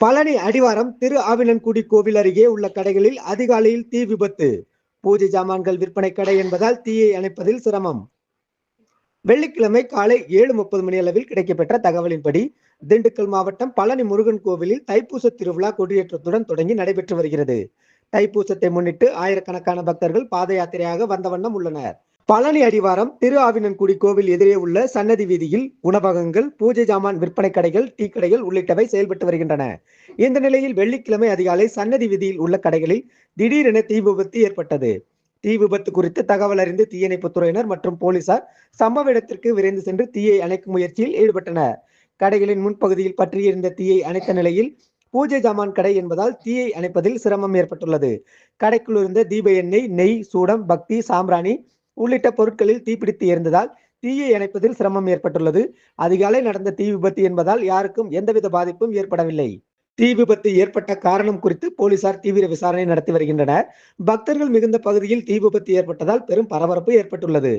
பழனி அடிவாரம் திரு ஆவினன்குடி கோவில் அருகே உள்ள கடைகளில் அதிகாலையில் தீ விபத்து. பூஜை ஜாமான்கள் விற்பனை கடை என்பதால் தீயை அணைப்பதில் சிரமம். வெள்ளிக்கிழமை காலை ஏழு முப்பது மணி அளவில் கிடைக்கப்பெற்ற தகவலின்படி திண்டுக்கல் மாவட்டம் பழனி முருகன் கோவிலில் தைப்பூச திருவிழா கொடியேற்றத்துடன் தொடங்கி நடைபெற்று வருகிறது. தைப்பூசத்தை முன்னிட்டு ஆயிரக்கணக்கான பக்தர்கள் பாத யாத்திரையாக வந்த வண்ணம் உள்ளனர். பழனி அடிவாரம் திரு ஆவினன்குடி கோவில் எதிரே உள்ள சன்னதி வீதியில் உணவகங்கள் பூஜை ஜாமான் விற்பனை கடைகள் டீ கடைகள் உள்ளிட்டவை செயல்பட்டு வருகின்றன. இந்த நிலையில் வெள்ளிக்கிழமை அதிகாலை சன்னதி வீதியில் உள்ள கடைகளில் திடீரென தீ விபத்து ஏற்பட்டது. தீ விபத்து குறித்து தகவல் அறிந்து தீயணைப்புத் துறையினர் மற்றும் போலீசார் சம்பவ இடத்திற்கு விரைந்து சென்று தீயை அணைக்கும் முயற்சியில் ஈடுபட்டனர். கடைகளின் முன்பகுதியில் பற்றியிருந்த தீயை அணைத்த நிலையில் பூஜை ஜாமான் கடை என்பதால் தீயை அணைப்பதில் சிரமம் ஏற்பட்டுள்ளது. கடைக்குள் இருந்த தீப எண்ணெய் நெய் சூடம் பக்தி சாம்பிராணி உள்ளிட்ட பொருட்களில் தீப்பிடித்து எரிந்ததால் தீயை அணைப்பதில் சிரமம் ஏற்பட்டுள்ளது. அதிகாலை நடந்த தீ விபத்து என்பதால் யாருக்கும் எந்தவித பாதிப்பும் ஏற்படவில்லை. தீ விபத்து ஏற்பட்ட காரணம் குறித்து போலீசார் தீவிர விசாரணை நடத்தி வருகின்றனர். பக்தர்கள் மிகுந்த பகுதியில் தீ விபத்து ஏற்பட்டதால் பெரும் பரபரப்பு ஏற்பட்டுள்ளது.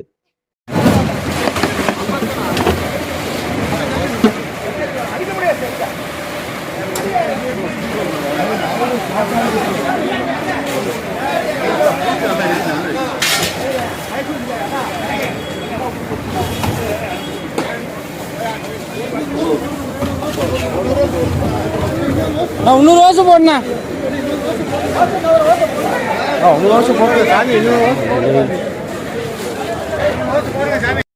நான் இன்னொரு வருஷம் போடணே இன்னொரு வருஷம் போடுறது சாமி இன்னொரு வருஷம்